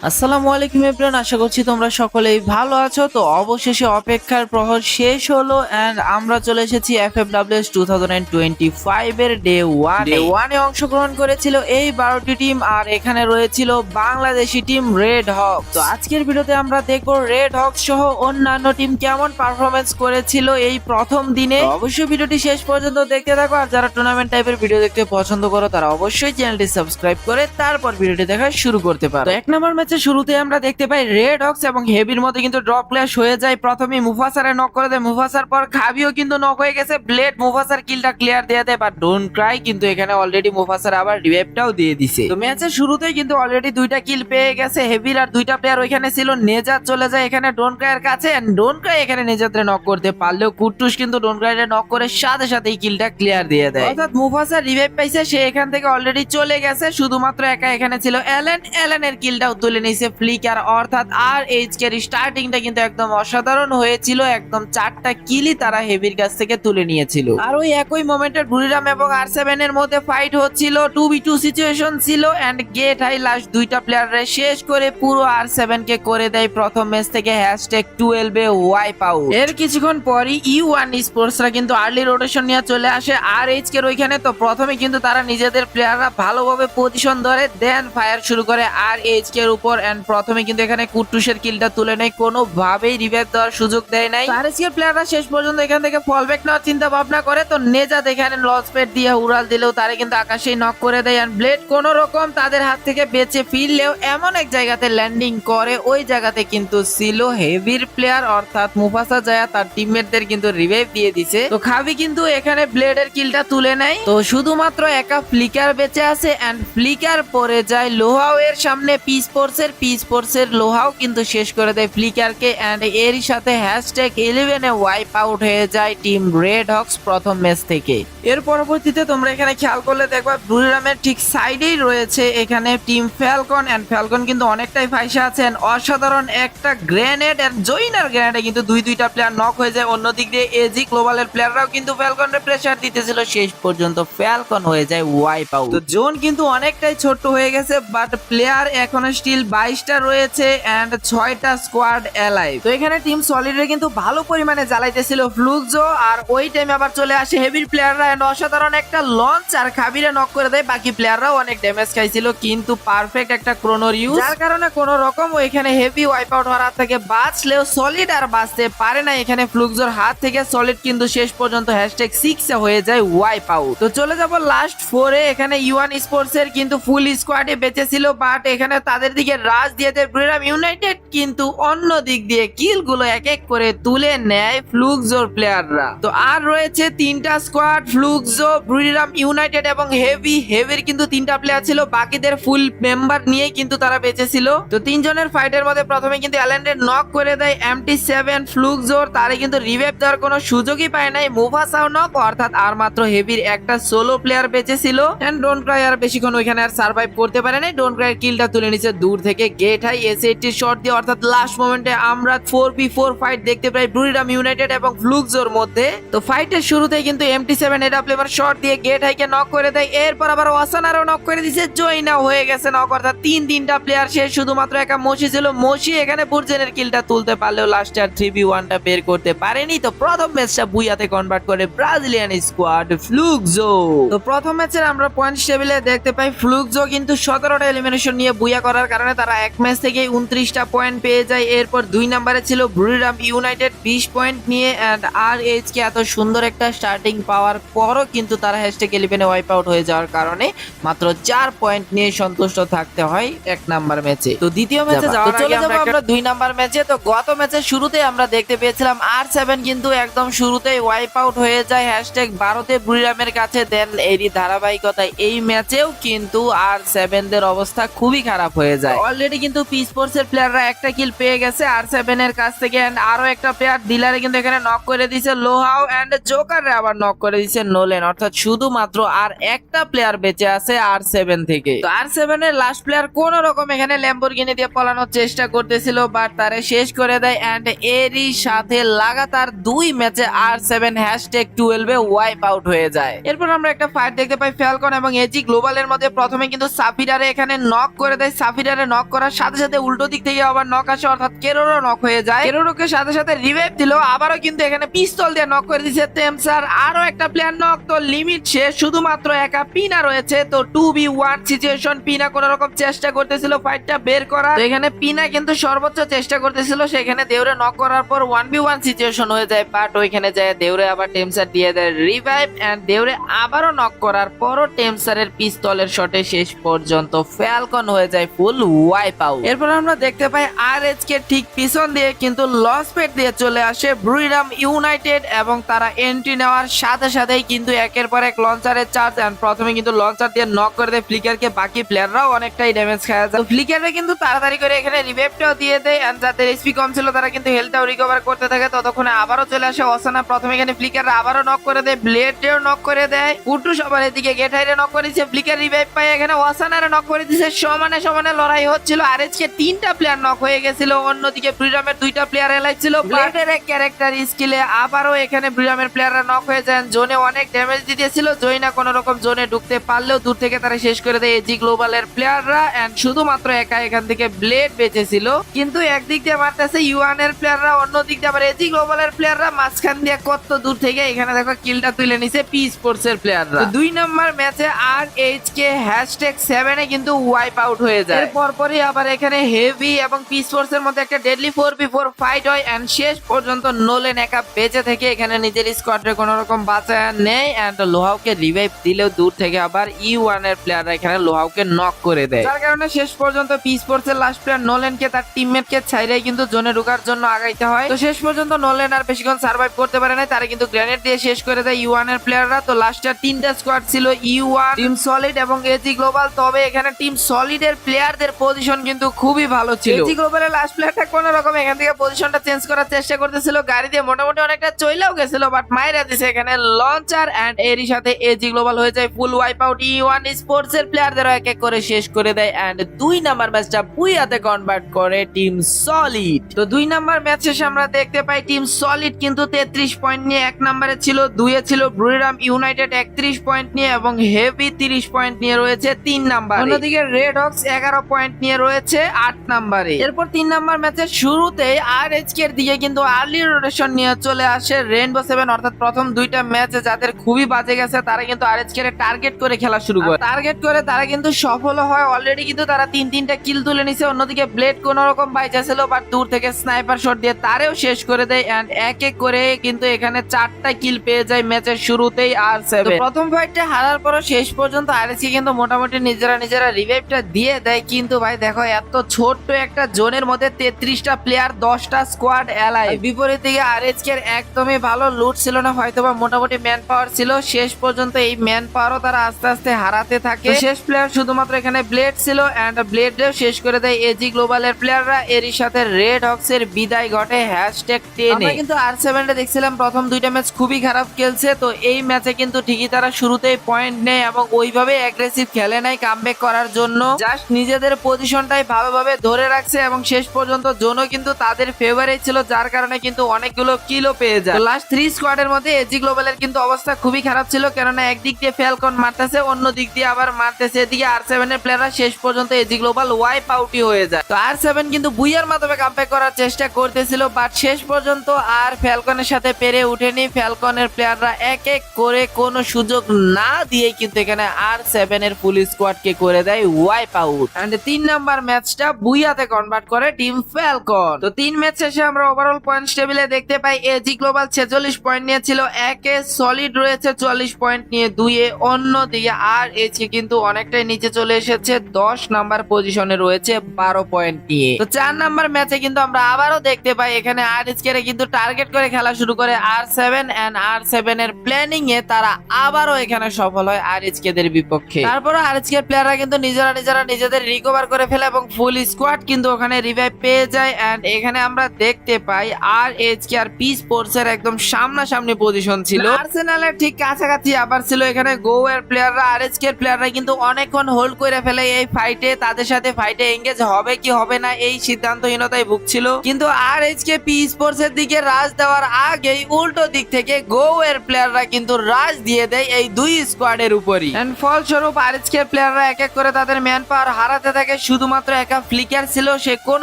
আসসালামু আলাইকুম এভরিওয়ান আশা করছি তোমরা সকলেই ভালো আছো। তো অবশেষে অপেক্ষার প্রহর শেষ হলো এন্ড আমরা চলে এসেছি FFWS two thousand twenty five এর ডে ওয়ান ডে ওয়ানে অংশগ্রহণ করেছিল এই বারোটি টিম আর এখানে রয়েছিল বাংলাদেশি টিম রেড হক তো আজকের ভিডিওতে আমরা দেখব রেড হক সহ অন্যান্য টিম কেমন পারফরমেন্স করেছিল এই প্রথম দিনে। অবশ্যই ভিডিওটি শেষ পর্যন্ত দেখতে থাকো আর যারা টুর্নামেন্ট টাইপের ভিডিও দেখতে পছন্দ করো তারা অবশ্যই চ্যানেলটি সাবস্ক্রাইব করে তারপর ভিডিওটি দেখা শুরু করতে পারো। তো এক নম্বর ম্যাচে শুরুতে আমরা দেখতে পাই রেড হক্স এবং হেভির মধ্যে কিন্তু ড্রপ ক্লাশ হয়ে যায়। প্রথমে মুফাসারে নক করে দেয়। মুফাসার পর খাবিও কিন্তু নক হয়ে গেছে। ব্লেড মুফাসার কিলটা ক্লিয়ার দিয়ে দেয় বাট ডোন্ট ক্রাই কিন্তু এখানে অলরেডি মুফাসার আবার রিভাইভটাও দিয়ে দিছে। তো ম্যাচের শুরুতেই কিন্তু অলরেডি দুইটা কিল পেয়ে গেছে। হেভির আর দুইটা প্লেয়ার ওইখানে ছিল। নেজাত চলে যায় এখানে ডোন ক্রাইয়ের কাছে ডোন ক্রাই এখানে নেজাতরে নক করতে পারলেও কুট্টুস কিন্তু ডোন ক্রাইরে নক করে সাথে সাথে এই কিলটা ক্লিয়ার দিয়ে দেয়। অর্থাৎ মুফাসার রিভাইভ পাইছে, সে এখান থেকে অলরেডি চলে গেছে। শুধুমাত্র একা এখানে ছিল এলেন এলেনের কিলটাও তুলে নিয়েছে ফ্লিকার অর্থাৎ আর এইচ কে স্টার্টিংটা কিন্তু একদম অসাধারণ হয়েছিল। একদম চারটা কিলই তারা হেভির কাছ থেকে তুলে নিয়েছিল। আর ওই একই মোমেন্টে বুড়িরাম এবং আর সেভেন এর মধ্যে ফাইট হচ্ছিল। টু বি টু সিচুয়েশন ছিল এন্ড গেট হাই লাস্ট দুইটা প্লেয়াররে শেষ করে পুরো আর সেভেন কে করে দেয়। প্রথম ম্যাচ থেকে হ্যাশট্যাগ টুয়েলভ এ ওয়াইপ আউট এর কিছুক্ষণ পরই ইউ ওয়ান স্পোর্টসরা কিন্তু আর্লি রোটেশন নিয়ে চলে আসে আর এইচ কে ওইখানে। তো প্রথমে কিন্তু তারা নিজেদের প্লেয়াররা ভালোভাবে পজিশন ধরে দেন ফায়ার শুরু করে আর এইচ কে এর উপর এন্ড প্রথমে কিন্তু এখানে কুট্টুসের কিলটা তুলে নেয়। কোনো ভাবেই রিভাইভ দেওয়ার সুযোগ দেয় নাই। কে প্লেয়াররা শেষ পর্যন্ত এখান থেকে ফল ব্যাক নেওয়ার চিন্তা ভাবনা করে। তো নেজাত এখানে লস পেট দিয়ে উড়াল দিলেও তারা কিন্তু আকাশেই নক করে দেয়। এন্ড ব্লেড কোন রকম তাদের হাত থেকে বেঁচে ফিরলেও এমন এক জায়গাতে ল্যান্ডিং করে। ওই জায়গাতে কিন্তু ছিল হেভির প্লেয়ার অর্থাৎ মুফাসা জায়া তার টিমমেটদের কিন্তু রিভাইভ দিয়ে দিছে। তো খাবি কিন্তু এখানে ব্লেডের কিলটা তুলে নেয়। তো শুধুমাত্র একা ফ্লিকার বেঁচে আছে। এন্ড ফ্লিকার পরে যায় লোহাও এর সামনে। পিস ফোর্সের পিস ফোর্সের লোহাও কিন্তু শেষ করে দেয় ফ্লিকারকে অ্যান্ড এরই সাথে হ্যাশট্যাগ ইলেভেনে ওয়াইপ আউট হয়ে যায় টিম রেড হক্স প্রথম ম্যাচ থেকে। এর পরবর্তীতে তোমরা এখানে খেয়াল করলে দেখবা ব্লুরামের ঠিক সাইডেই রয়েছে এখানে টিম ফ্যালকন অ্যান্ড ফ্যালকন কিন্তু অনেকটাই ফাইসা আছেন অসাধারণ একটা গ্রেনেড এন্ড জয়নার গ্রেনেডে কিন্তু দুই, দুইটা প্লেয়ার নক হয়ে যায়। অন্যদিক দিয়ে এজি গ্লোবালের প্লেয়াররাও কিন্তু ফ্যালকনের প্রেসার দিতেছিল। শেষ পর্যন্ত ফ্যালকন হয়ে যায় ওয়াইপ আউট তো জোন কিন্তু অনেকটাই ছোট্ট হয়ে গেছে বাট প্লেয়ার এখনও স্টিল বাইশটা রয়েছে এন্ড ছয়টা স্কোয়াড এলাইভ তো এখানে টিম সলিডে কিন্তু ভালো পরিমাণে জ্বালাইতেছিল ফ্লুকজো আর ওই টাইমে আবার চলে আসে হেভির প্লেয়াররা এন্ড অসাধারণ একটা লঞ্চ আর খাবিরে নক করে দেয়। বাকি প্লেয়াররাও অনেক ড্যামেজ খাইছিল, কিন্তু পারফেক্ট একটা ক্রোনোর ইউজ যার কারণে কোনো রকম ওইখানে হেভি ওয়াইপ আউট হওয়ার হাত থেকে বাঁচলেও সলিড আর বাঁচতে পারে না এখানে ফ্লুকজোর হাত থেকে সলিড কিন্তু শেষ পর্যন্ত হ্যাশট্যাগ সিক্স হয়ে যায় ওয়াইপ আউট তো চলে যাব লাস্ট ফোরে এখানে ইউয়ান স্পোর্টস এর কিন্তু ফুল স্কোয়াডে বেঁচে ছিল বাট এখানে তাদের দিকে রাজ দিয়ে দেয় ব্রিরাম ইউনাইটেড, কিন্তু অন্য দিক দিয়ে কিলগুলো এক এক করে তুলে নেয় ফ্লুকজোর প্লেয়াররা। তো আর রয়েছে তিনটা স্কোয়াড, ফ্লুকজো ব্রিরাম ইউনাইটেড এবং হেভি, হেভির কিন্তু তিনটা প্লেয়ার ছিল। বাকিদের ফুল মেম্বার নিয়ে কিন্তু তারা বেঁচে ছিল তো তিনজনের ফাইটের মধ্যে প্রথমে কিন্তু অ্যালেন্ডের নক করে দেয় এমটি সেভেন ফ্লুকজোর, তারে কিন্তু রিভাইভ দেওয়ার কোনো সুযোগই পায় নাই মুভাসাও নক, অর্থাৎ আর মাত্র হেভির একটা সোলো প্লেয়ার বেঁচে ছিল এন্ড ডোন ক্রাই আর বেশিক্ষণ ওইখানে আর সার্ভাইভ করতে পারে নাই। ডোন ক্রাই কিলটা তুলে নিচ্ছে দূর থেকে get high S eighty shot দিয়ে অর্থাৎ লাস্ট মোমেন্টে আমরা ফোর বি ফোর ফাইট দেখতে পাই ব্রুরিরাম ইউনাইটেড এবং ফ্লুকজোর মধ্যে। তো ফাইটের শুরুতেই কিন্তু এমটি সেভেন এটা প্লেয়ার শট দিয়ে গেট হাইকে নক করে দেয়। এরপর আবার ওয়াসানারও নক করে দিছে। জয়না হয়ে গেছে নক অর্থাৎ তিন তিনটা প্লেয়ার শেষ শুধুমাত্র একা মসি ছিল। মসি এখানে বুর্জেনের কিলটা তুলতে পারলেও লাস্টে আর থ্রি বি ওয়ানটা বের করতে পারেনি। তো প্রথম ম্যাচটা বুইয়াতে কনভার্ট করে ব্রাজিলিয়ান স্কোয়াড ফ্লুকজো তো প্রথম ম্যাচের আমরা পয়েন্ট টেবিলে দেখতে পাই। ফ্লুকজো কিন্তু সতেরোটা এলিমিনেশন নিয়ে বুইয়া করার কারণে তারা এক ম্যাচ থেকে উনত্রিশটা পয়েন্ট পেয়ে যায়। এরপর দুই নম্বরে ছিল ব্রুরিরাম ইউনাইটেড বিশ পয়েন্ট নিয়ে অ্যান্ড আর এইচ কে এত সুন্দর একটা স্টার্টিং পাওয়ার পরও কিন্তু তারা হ্যাশট্যাগ ইলেভেনে ওয়াইপ আউট হয়ে যাওয়ার কারণে মাত্র চার পয়েন্ট নিয়ে সন্তুষ্ট থাকতে হয় এক নাম্বার ম্যাচে তো দ্বিতীয় ম্যাচে যাওয়ার আগে যাব আমরা দুই নাম্বার ম্যাচে তো গত ম্যাচের শুরুতে আমরা দেখতে পেয়েছিলাম আর সেভেন কিন্তু একদম শুরুতেই ওয়াইপ আউট হয়ে যায়। হ্যাশট্যাগ ভারতে বুড়িরামের কাছে দেন এরই ধারাবাহিকতায় এই ম্যাচেও কিন্তু আর সেভেন দের অবস্থা খুবই খারাপ হয়ে যায়। অলরেডি কিন্তু পি স্পোর্টস এর প্লেয়াররা একটা কিল পেয়ে গেছে আর সেভেন এর কাছ থেকে আরও একটা প্লেয়ার ডিলারে কিন্তু এখানে নক করে দিয়েছে লোহাও এন্ড জোকারে আবার নক করে দিয়েছে নোলেন অর্থাৎ শুধুমাত্র আর একটা প্লেয়ার বেঁচে আছে আর সেভেন থেকে। তো আর সেভেন এর লাস্ট প্লেয়ার কোন রকম এখানে ল্যাম্বরগিনি দিয়ে পলানোর চেষ্টা করতেছিল বাট তারে শেষ করে দেয় এন্ড এরই সাথে লাগাতার দুই ম্যাচে আর সেভেন হ্যাশট্যাগ টুয়েলভে ওয়াইপ আউট হয়ে যায়। এরপর আমরা একটা ফাইট দেখতে পাই ফ্যালকন এবং এজি গ্লোবালের মধ্যে। প্রথমে কিন্তু সাফিরারে এখানে নক করে দেয় সাফিরারে নক করার সাথে সাথে উল্টো দিক থেকে আবার নক আসে, অর্থাৎ কেরোরও নক হয়ে যায়। কেরোরোকে সাথে সাথে রিভাইভ দিল, আবারও কিন্তু এখানে পিস্তল দিয়ে নক করে দিচ্ছে তেমসার আরও একটা প্লেয়ার নক তো লিমিট শেষ, শুধুমাত্র একা পিনা রয়েছে। তো টু বি ওয়ান সিচুয়েশন পিনা কোন রকম চেষ্টা করতেছিল ফাইটটা বের করা এখানে পিনা কিন্তু সর্বোচ্চ চেষ্টা করতেছিল, সেখানে দেউরে নক করার পর ওয়ান বি ওয়ান সিচুয়েশন হয়ে যায়। বাট ওইখানে যায় দেউরে আবার টেমসার দিয়ে দেয় রিভাইভ এন্ড দেউরে আবারও নক করার পরও টেমসারের পিস্তলের শটে শেষ পর্যন্ত ফ্যালকন হয়ে যায় ফুল ওয়াইপ আউট এরপর আমরা দেখতে পাই আর কে ঠিক পিছন দিয়ে কিন্তু লস দিয়ে চলে আসে ব্রুইরাম ইউনাইটেড এবং তারা এন্ট্রি নেওয়ার সাথে সাথেই কিন্তু একের পর এক লঞ্চারের চার্জ এন্ড প্রথমে কিন্তু লঞ্চার দিয়ে নক করে দেয় ফ্লিকারকে বাকি প্লেয়াররাও অনেকটাই ড্যামেজ খাওয়া যায় ফ্লিকাররা কিন্তু তাড়াতাড়ি করে এখানে রিভাইভটাও দিয়ে দেয় এন্ড যাদের এসপি কম ছিল তারা কিন্তু হেলথটাও রিকভার করতে থাকে। ততক্ষণে আবারও চলে আসে অসানা। প্রথমে এখানে ফ্লিকাররা আবারও নক করে দেয় ব্লেডেও নক করে দেয়। কুটু সবার এদিকে গেট হাইরে নক করে দিচ্ছে ফ্লিকার রিভাইভ পায়। এখানে অসানারে নক করে দিচ্ছে সমানে সমানে লড়াই হচ্ছিল আর এসকে তিনটা প্লেয়ার নক হয়ে গেছিল অন্যদিকে ব্রিডামের দুইটা প্লেয়ার এলাই ছিল। ব্লেডের এক ক্যারেক্টার স্কিলে আবারও এখানে ব্রিডামের প্লেয়াররা নক হয়ে যান। জোনে অনেক ড্যামেজ দিতেছিল। জয়না কোন রকম জোনে ঢুকতে পারলেও দূর থেকে তারা শেষ করে দেয় এজি গ্লোবালের প্লেয়াররা এন্ড শুধুমাত্র একা এখান থেকে ব্লেড বেঁচেছিল। কিন্তু একদিক দিয়ে মারতেছে ইউয়ান এর প্লেয়াররা অন্য দিক দিয়ে আবার এজি গ্লোবালের প্লেয়াররা মাঝখান দিয়ে কত দূর থেকে এখানে দেখো কিলটা তুলে নিছে পি স্পোর্টস এর প্লেয়াররা দুই নম্বর ম্যাচে আর এইচ কে হ্যাশট্যাগ সেভেনে কিন্তু ওয়াইপ আউট হয়ে যায়। এরপর পরই আবার এখানে হেভি এবং পিস এর মধ্যে একটা deadly four B four fight হয় এন্ড শেষ পর্যন্ত নোলেন একা বেঁচে থেকে এখানে নিজের স্কোয়াডে কোন রকম বাঁচায় নেই এন্ড লোহাউকে রিভাইভ দিলেও দূর থেকে আবার ই ওয়ানের প্লেয়াররা এখানে লোহাউকে নক করে দেয়। যার কারণে শেষ পর্যন্ত পি স্পোর্টস এর লাস্ট প্লেয়ার নোলেনকে তার টিমমেট কে ছাইরাই কিন্তু জোনে ঢোকার জন্য আগাইতে হয়। তো শেষ পর্যন্ত নোলেন আর বেশিক্ষণ সার্ভাইভ করতে পারে না তারা কিন্তু গ্রেনেড দিয়ে শেষ করে দেয় ইউ ওয়ানের প্লেয়াররা তো লাস্টে তিনটা স্কোয়াড ছিল ইউ ওয়ান টিম সলিড এবং এজি গ্লোবাল তবে এখানে টিম সলিড এর প্লেয়ারদের পজিশন কিন্তু খুবই ভালো ছিল। এজি গ্লোবালের লাস্ট প্লেয়ারটা কোন রকম এখান থেকে পজিশনটা চেঞ্জ করার চেষ্টা করতেছিল। গাড়ি দিয়ে মোটামুটি অনেকটা চইলেও গেছিল বাট মাইরা দিছে এখানে লঞ্চার এন্ড এরই সাথে এজি গ্লোবাল হয়ে যায় full wipe out E one sports এর প্লেয়ারদেরও এক এক করে শেষ করে দেয় এন্ড দুই নাম্বার ম্যাচটা বুইয়াতে কনভার্ট করে টিম সলিড তো দুই নাম্বার ম্যাচ শেষে আমরা দেখতে পাই টিম সলিড কিন্তু তেত্রিশ পয়েন্ট নিয়ে এক নম্বরে ছিল দুইয়ে ছিল ব্রুইরাম ইউনাইটেড একত্রিশ পয়েন্ট নিয়ে এবং হেভি তিরিশ পয়েন্ট নিয়ে রয়েছে তিন নাম্বার অন্যদিকে রেড হক্স এগারো পয়েন্ট নিয়ে রয়েছে আট নাম্বারে। এরপর তিন নাম্বার ম্যাচের শুরুতেই আর এইচকে এর দিকে কিন্তু আর্লি রোটেশন নিয়ে চলে আসে রেনবো সেভেন অর্থাৎ প্রথম দুইটা ম্যাচে যাদের খুবই বাজে গেছে তারা কিন্তু আর এইচকে টার্গেট করে খেলা শুরু করে। টার্গেট করে তারা কিন্তু সফল হয় অলরেডি কিন্তু তারা তিন তিনটা কিল তুলে নিছে। অন্যদিকে ব্লেড কোন রকম বাইচা ছিল বাট দূর থেকে স্নাইপার শট দিয়ে তারেও শেষ করে দেয় এন্ড এক এক করে কিন্তু এখানে চারটা কিল পেয়ে যায় ম্যাচের শুরুতেই আর সেভেন প্রথম ফাইটটা হারার পরও শেষ পর্যন্ত আরএসকে কিন্তু মোটামুটি নিজেরা নিজেরা রিভাইভটা দিয়ে দেয় কিন্তু ভাই দেখো এত ছোট্ট একটা জোনের মধ্যে তেত্রিশটা প্লেয়ার দশটা স্কোয়াড এলাই বিপরীত দিকে আরএসকে একদমই ভালো লুট ছিল না হয়তোবা মোটামুটি ম্যান পাওয়ার ছিল। শেষ পর্যন্ত এই ম্যান পাওয়ারও তারা আস্তে আস্তে হারাতে থাকে। শেষ প্লেয়ার শুধুমাত্র এখানে ব্লেড ছিল এন্ড ব্লেডেও শেষ করে দেয় এজি গ্লোবালের প্লেয়াররা এরই সাথে রেড হক্স এর বিদায় ঘটে হ্যাশট্যাগ টেনে কিন্তু আর সেভেনটা দেখছিলাম প্রথম দুইটা ম্যাচ খুবই খারাপ খেলছে। তো এই ম্যাচে কিন্তু ঠিকই তারা শুরুতেই পয়েন্ট নেয় এবং ওইভাবে অ্যাগ্রেসিভ খেলে নাই কামব্যাক করার জন্য। জাস্ট নিজেদের পজিশনটাই ভালোভাবে ধরে রাখছে এবং শেষ পর্যন্ত জোনও কিন্তু তাদের ফেভারিট ছিল, যার কারণে কিন্তু অনেকগুলো কিলো পেয়ে যায়। লাস্ট থ্রি স্কোয়াডের মধ্যে এজি গ্লোবালের কিন্তু অবস্থা খুবই খারাপ ছিল, কেননা একদিক দিয়ে ফ্যালকন মারতেছে অন্য দিক দিয়ে আবার মারতেছে। এদিকে আর সেভেন এর প্লেয়াররা শেষ পর্যন্ত এজি গ্লোবাল ওয়াইপ আউটই হয়ে যায়। তো আর সেভেন কিন্তু বুইয়ার মাধ্যমে কামব্যাক করার চেষ্টা করতেছিল বাট শেষ পর্যন্ত আর ফ্যালকনের সাথে পেরে উঠেনি। ফ্যালকনের প্লেয়াররা এক এক করে কোনো সুযোগ না দিয়ে কিন্তু এখানে আর সেভেন এর ফুল স্কোয়াড কে করে দেয় ওয়াইপ আউট এন্ড তিন নাম্বার ম্যাচটা বুইয়াতে কনভার্ট করে টিম ফ্যালকন তো তিন ম্যাচ শেষে আমরা ওভারঅল পয়েন্ট টেবিলে দেখতে পাই এজি গ্লোবাল ছেচল্লিশ পয়েন্ট নিয়েছিল, একে সলিড রয়েছে চল্লিশ পয়েন্ট নিয়ে দুইয়ে অন্য দিকে আর এজি কিন্তু অনেকটাই নিচে চলে এসেছে, দশ নাম্বার পজিশনে রয়েছে বারো পয়েন্ট নিয়ে। তো চার নাম্বার ম্যাচে কিন্তু আমরা আবারও দেখতে পাই, এখানে আর এসকে কিন্তু টার্গেট করে খেলা শুরু করে R seven and R seven এর প্ল্যানিং এ তারা আবারও এখানে সফল হয় আর দের বিপক্ষে। তারপরে আর এর প্লেয়াররা কিন্তু নিজেরা নিজেরা নিজেদের রিকভার করে ফেলে এবং ফুল স্কোয়াড কিন্তু ওখানে রিভাইভ পেয়ে যায় এন্ড এখানে আমরা দেখতে পাই আর এইচ কে আর পি স্পোর্টস এর একদম সামনাসামনি পজিশন ছিল। আর্সেনালের ঠিক কাছাকাছি আবার ছিল এখানে গো এর প্লেয়াররা আর এইচ কে প্লেয়াররা কিন্তু অনেকক্ষণ হোল্ড করে ফেলে এই ফাইটে তাদের সাথে ফাইটে এঙ্গেজ হবে কি হবে না এই সিদ্ধান্তহীনতায় ভুগছিল। কিন্তু R H K P sports এর দিকে রাজ দেওয়ার আগেই উল্টো দিক থেকে গো এর প্লেয়াররা কিন্তু রাজ দিয়ে দেয় এই দুই স্কোয়াডের উপরই। এন্ড ফলস্বরূপ আর এইচ কে প্লেয়াররা এক এক করে তাদের ম্যান পাওয়ার হারাতে থাকে। শুধুমাত্র একা ফ্লিকার ছিল, সে কোন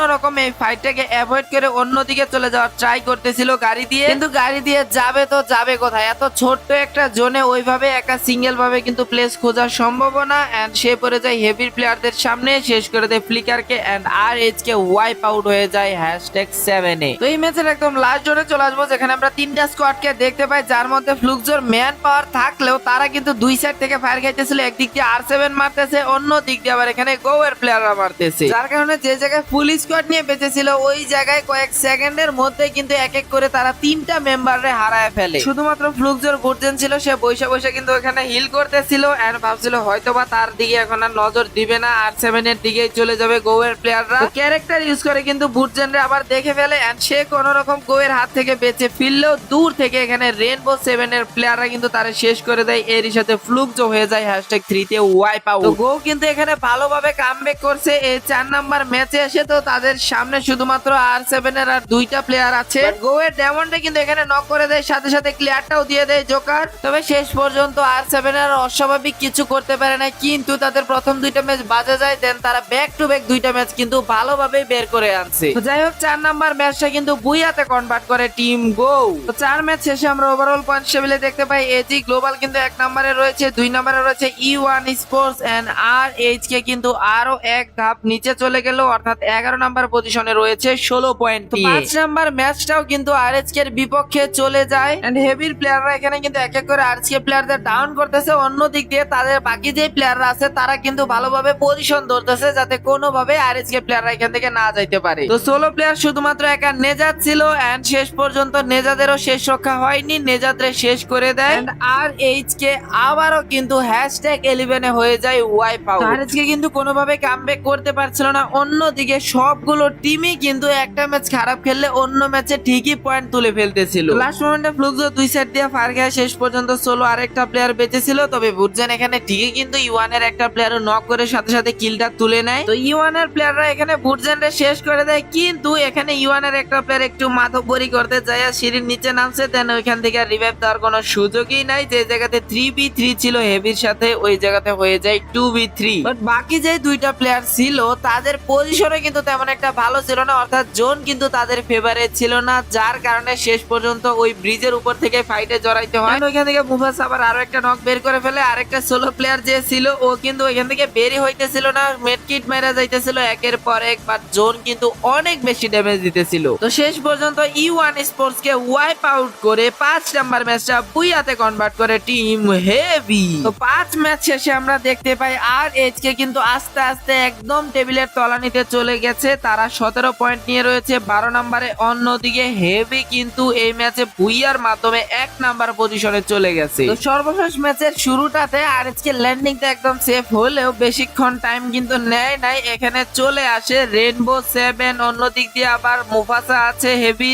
রকম এই ফাইটটাকে অ্যাভয়েড করে অন্যদিকে চলে যাওয়ার ট্রাই করতেছিল গাড়ি দিয়ে। কিন্তু গাড়ি দিয়ে যাবে তো যাবে কোথায়? এত ছোট্ট একটা জোনে ওইভাবে একা সিঙ্গেল ভাবে কিন্তু প্লেস খোঁজা সম্ভব না এন্ড সে পড়ে যায় হেভি প্লেয়ারদের সামনে, শেষ করে দেয় ফ্লিকারকে and R H K wipe out হয়ে যায় হ্যাশট্যাগ সেভেনে তো এই ম্যাচের একদম লাস্ট জোনে চলে আসব, যেখানে আমরা তিনটা স্কোয়াডকে দেখতে পাই, যার মধ্যে ফ্লুকজোর ম্যান পাওয়ার থাকলেও তারা কিন্তু দুই সাইড থেকে ফায়ার খাইতেছিল, একদিক দিয়ে আর সেভেন মারতেছে অন্য দিক দিয়ে আবার এখানে গোয়ের প্লেয়াররা মারতেছে। যার কারণে যে জায়গায় ফুল স্কোয়াড নিয়ে বেঁচেছিল, ওই জায়গায় কয়েক সেকেন্ডের মধ্যে কিন্তু এক এক করে তারা তিনটা মেম্বারে হারায় ফেলে। শুধুমাত্র ফ্লুকজোর বুর্জেন ছিল, সে বৈশা বৈশা কিন্তু এখানে হিল করতেছিল এন্ড ভাবছিল হয়তোবা তার দিকে এখন আর নজর দিবে না, আর সেভেন এর দিকেই চলে যাবে গোয়ের প্লেয়াররা ক্যারেক্টার ইউজ করে কিন্তু বুর্জেনরে আবার দেখে ফেলে এন্ড সে কোন রকম গোয়ের হাত থেকে বেঁচে ফিরলেও দূর থেকে এখানে রেনবো সেভেন এর প্লেয়াররা কিন্তু তারা শেষ করে দেয়। এরই সাথে ফ্লুকজো হয়ে যায় হ্যাশট্যাগ থ্রিতে ওয়াইপ আউট গো কিন্তু এখানে ভালোভাবে কামব্যাক করছে এই চার নাম্বার ম্যাচে এসে তো তাদের সামনে শুধুমাত্র আর সেভেন এর আর দুইটা প্লেয়ার আছে। গো এর ডেমন্ডে কিন্তু এখানে নক করে দেয় সাথে সাথে ক্লিয়ারটাও দিয়ে দেয় জোকার তবে শেষ পর্যন্ত আর সেভেন এর অস্বাভাবিক কিছু করতে পারে না কিন্তু তাদের প্রথম দুইটা ম্যাচ বাজে যায় দেন তারা ব্যাক টু ব্যাক দুইটা ম্যাচ কিন্তু ভালোভাবে বের করে আনছে। তো যাই হোক চার নাম্বার ম্যাচটা কিন্তু বুইয়াতে কনভার্ট করে টিম গো তো চার ম্যাচ শেষে আমরা ওভারঅল পয়েন্ট টেবিলে দেখতে পাই এজি গ্লোবাল কিন্তু এক নম্বরে রয়েছে দুই নম্বরে রয়েছে E one sports and R H K কিন্তু আরও এক ধাপ নিচে চলে গেল অর্থাৎ এগারো নম্বর পজিশনে রয়েছে ষোলো পয়েন্ট পাঁচ নাম্বার ম্যাচটাও কিন্তু আর এর বিপক্ষে চলে যায়। এন্ড হেভির প্লেয়াররা এখানে কিন্তু এক এক করে আর কে প্লেয়ারদের ডাউন করতেছে। অন্য দিক দিয়ে তাদের বাকি যে প্লেয়াররা আছে তারা কিন্তু ভালোভাবে পজিশন ধরতেছে যাতে কোনোভাবে আর এইচ কে প্লেয়াররা এখান থেকে না যাইতে পারে। তো ষোলো প্লেয়ার শুধুমাত্র একা নেজাদ ছিল এন্ড শেষ পর্যন্ত নেজাদেরও শেষ রক্ষা হয়নি। নেজাদরে শেষ করে দেয়। আর এইচ কে আবারও কিন্তু হ্যাশট্যাগ এলিভেনে হয়ে যায় wipe out R S K কিন্তু কোনোভাবে কামব্যাক করতে পারছিল না। অন্যদিকে সবগুলো টিমই কিন্তু একটা ম্যাচ খারাপ খেললে অন্য ম্যাচে ঠিকই পয়েন্ট তুলে ফেলতেছিল। লাস্ট মোমেন্টে ফ্লুকজো দুই সাইড দিয়ে ফায়ার খেয়ে শেষ পর্যন্ত সোলো আরেকটা প্লেয়ার বেঁচে ছিল তবে বুর্জেন এখানে ঠিকই কিন্তু ইউয়ানের একটা প্লেয়ার নক করে সাথে সাথে কিলটা তুলে নেয়। তো ইউয়ানের প্লেয়াররা এখানে বুর্জেনরে শেষ করে দেয়, কিন্তু এখানে ইউয়ানের একটা প্লেয়ার একটু মাথবরি করতে যায় সিঁড়ির নিচে নামছে দেন ওইখান থেকে রিভাইভ দেওয়ার কোনো সুযোগই নাই। যে জায়গাতে থ্রি বি থ্রি ছিল হেভির সাথে, ওই জায়গাতে হয়ে যায় টু বি থ্রি বাট বাকি যে দুইটা প্লেয়ার ছিল, তাদের পজিশনে কিন্তু তেমন একটা ভালো ছিল না। অর্থাৎ জোন কিন্তু তাদের ফেভারে ছিল না, যার কারণে শেষ পর্যন্ত ওই ব্রিজের উপর থেকে ফাইটে জড়াইতে হয়। ওইখান থেকে মুফাস আবার আরও একটা নক বের করে ফেলে। আরেকটা সোলো প্লেয়ার যে ছিল, ও কিন্তু ওইখান থেকে বেরই হইতেছিল না মেডকিট মেরা যাইতেছিল একের পর এক বা জোন কিন্তু অনেক বেশি ড্যামেজ দিতেছিল। তো শেষ পর্যন্ত ই ওয়ান স্পোর্টস কে ওয়াইপ আউট করে পাঁচ নাম্বার ম্যাচটা বুইয়াতে কনভার্ট করে টিম হেভি তো পাঁচ ম্যাচ শেষে আমরা দেখতে পাই আর এইচ কে কিন্তু আস্তে আস্তে একদম টেবিলের তলানিতে চলে গেছে। তারা সতেরো পয়েন্ট নিয়ে রয়েছে বারো নম্বরে। অন্যদিকে হেভি কিন্তু এই ম্যাচে বুইয়ার মাধ্যমে এক নাম্বার পজিশনে চলে গেছে। তো সর্বশেষ ম্যাচের শুরুটাতে আর এইচ কে ল্যান্ডিংটা একদম সেফ হলেও বেশিক্ষণ টাইম কিন্তু নেয় নাই। এখানে চলে আসে রেনবো সেভেন অন্যদিক দিয়ে আবার মুফাসা আছে হেভি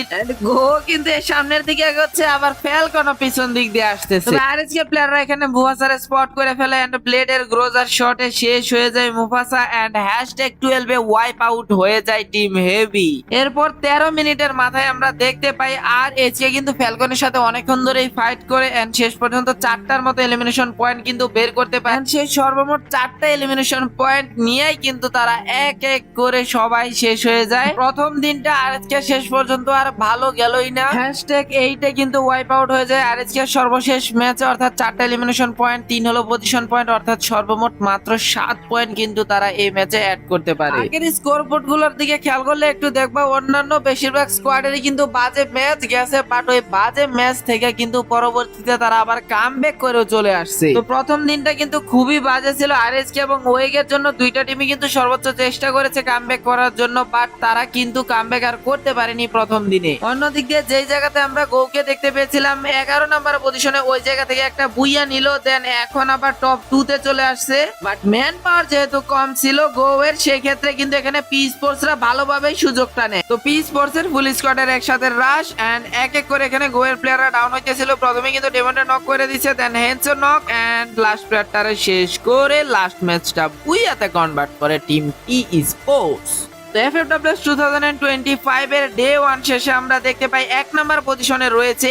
গো কিন্তু সামনের দিকে এগোচ্ছে আবার ফ্যালকনও পিছন দিক দিয়ে আসতেছে। আর এইচ কে প্লেয়াররা এখানে মুফাসারে স্পট করে ফেলে এন্ড ব্লেডের গ্রোজার শটে শেষ হয়ে যায়। মুফাসা এন্ড হ্যাশট্যাগ টুয়েলভে ওয়াইপ আউট হয়ে যায় টিম হেভি এরপর তেরো মিনিটের মাথায় আমরা দেখতে পাই আর এইচকে কিন্তু ফ্যালকনের সাথে অনেকক্ষণ ধরেই ফাইট করে এন্ড শেষ পর্যন্ত চারটার মতো এলিমিনেশন পয়েন্ট কিন্তু বের করতে পারেন সেই সর্বমোট চারটা এলিমিনেশন পয়েন্ট নিয়েই কিন্তু তারা এক এক করে সবাই শেষ হয়ে যায়। প্রথম দিনটা আরএচকে শেষ পর্যন্ত আর ভালো গেলই না। হ্যাশট্যাগ এইটে কিন্তু ওয়াইপ আউট হয়ে যায় আরএচকে সর্বশেষ ম্যাচে অর্থাৎ চারটা এলিমিনেশন পয়েন্ট তিন হলো পজিশন পয়েন্ট অর্থাৎ সর্বমোট মাত্র সাত পয়েন্ট কিন্তু তারা এই ম্যাচে অ্যাড করতে পারে। আগের স্কোর বোর্ডগুলোর দিকে খেয়াল করলে একটু দেখবা অন্যান্য বেশিরভাগ স্কোয়াডেরই কিন্তু বাজে ম্যাচ গেছে বাট ওই বাজে ম্যাচ থেকে কিন্তু পরবর্তীতে তারা আবার কাম করেও চলে আসছে। তো প্রথম দিনটা কিন্তু খুবই বাজে ছিল। আরএসকে এবং ওয়েগের জন্য দুইটা টিমই কিন্তু সর্বোচ্চ চেষ্টা করেছে কাম করার জন্য বাট তারা কিন্তু কাম আর করতে পারেনি প্রথম দিনে। অন্যদিক দিয়ে যেই জায়গাতে আমরা গৌকে দেখতে পেয়েছিলাম এগারো নাম্বার পজিশনে ওই জায়গা থেকে একটা বুইয়া নিল দেন এখন আবার টপ টু তে চলে আসছে। বাট ম্যান পাওয়ার যেহেতু কম ছিল গো এর, সেক্ষেত্রে কিন্তু এখানে পি স্পোর্টসরা ভালোভাবেই সুযোগটা নেয়। তো পি স্পোর্টস এর ফুল স্কোয়াডের একসাথে রাশ অ্যান্ড এক এক করে এখানে গোয়ের প্লেয়াররা ডাউন হইতেছিল। প্রথমে কিন্তু ডেমন্ডে নক করে দিচ্ছে then Henso knock and last প্লেয়ারটারে শেষ করে লাস্ট ম্যাচটা বুইয়াতে কনভার্ট করে team E sports F F W two thousand twenty five এর ডে ওয়ান শেষে আমরা দেখতে পাই এক পজিশনে রয়েছে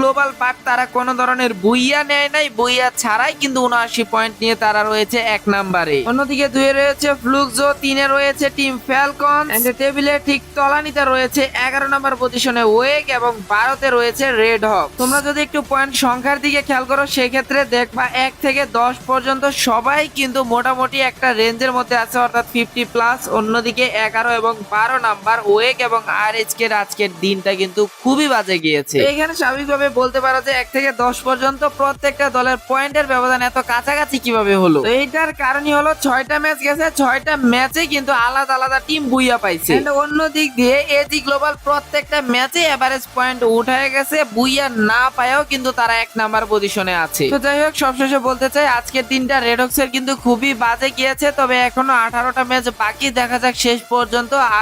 গ্লোবাল তারা কোনো ধরনের নেয় নাই ছাড়াই কিন্তু পয়েন্ট নিয়ে তারা রয়েছে এক অন্যদিকে রয়েছে তিনে রয়েছে টিম ফ্যালকন টেবিলের ঠিক তলানিতে রয়েছে এগারো পজিশনে ওয়েক এবং বারোতে রয়েছে রেড হক তোমরা যদি একটু পয়েন্ট সংখ্যার দিকে খেয়াল করো, সেক্ষেত্রে দেখবা এক থেকে দশ পর্যন্ত সবাই কিন্তু মোটামুটি একটা রেঞ্জের মধ্যে আছে, অর্থাৎ ফিফটি প্লাস অন্যদিকে এগারো এবং বারো নাম্বার ওয়েক এবং আর এইচকে আজকের দিনটা কিন্তু খুবই বাজে গিয়েছে। এখানে স্বাভাবিকভাবে বলতে পারো যে এক থেকে দশ পর্যন্ত প্রত্যেকটা দলের পয়েন্টের ব্যবধান এত কাছাকাছি কীভাবে হলো? এইটার কারণই হলো ছয়টা ম্যাচ গেছে ছয়টা ম্যাচে কিন্তু আলাদা আলাদা টিম বুইয়া পাইছে। অন্য দিক দিয়ে এজি গ্লোবাল প্রত্যেকটা ম্যাচে এভারেজ পয়েন্ট উঠায় গেছে বুইয়া না পায়াও কিন্তু তারা এক নাম্বার পজিশনে আছে। তো যাই হোক সবশেষে বলতে চাই আজকের দিনটা রেডক্সের কিন্তু খুবই বাজে গিয়েছে তবে এখনও আঠারোটা ম্যাচ বাকি দেখা যাক শেষ পর্যন্ত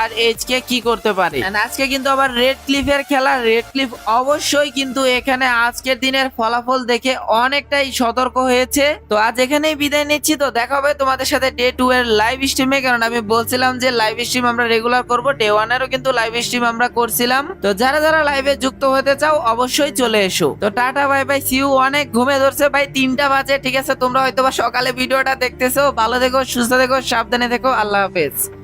আর এইচ কে করতে পারে? আজকে কিন্তু আবার রেড ক্লিফের খেলা। রেড ক্লিফ অবশ্যই কিন্তু এখানে আজকের দিনের ফলাফল দেখে অনেকটাই সতর্ক হয়েছে। তো আজ এখানেই বিদায় নিচ্ছি। তো দেখা হবে তোমাদের সাথে ডে টু এর লাইভ স্ট্রিমে কারণ আমি বলছিলাম যে লাইভ স্ট্রিম আমরা রেগুলার করব। ডে ওয়ানেরও কিন্তু লাইভ স্ট্রিম আমরা করছিলাম। তো যারা যারা লাইভে যুক্ত হতে চাও, অবশ্যই চলে এসো। তো টাটা বাই বাই সিউ অনেক ঘুমে ধরছে। ভাই, তিনটা বাজে। ঠিক আছে, তোমরা হয়তো সকালে ভিডিওটা দেখতেছো। ভালো থেকো, সুস্থ থেকো, সাবধানে থেকো। আল্লাহ হাফেজ।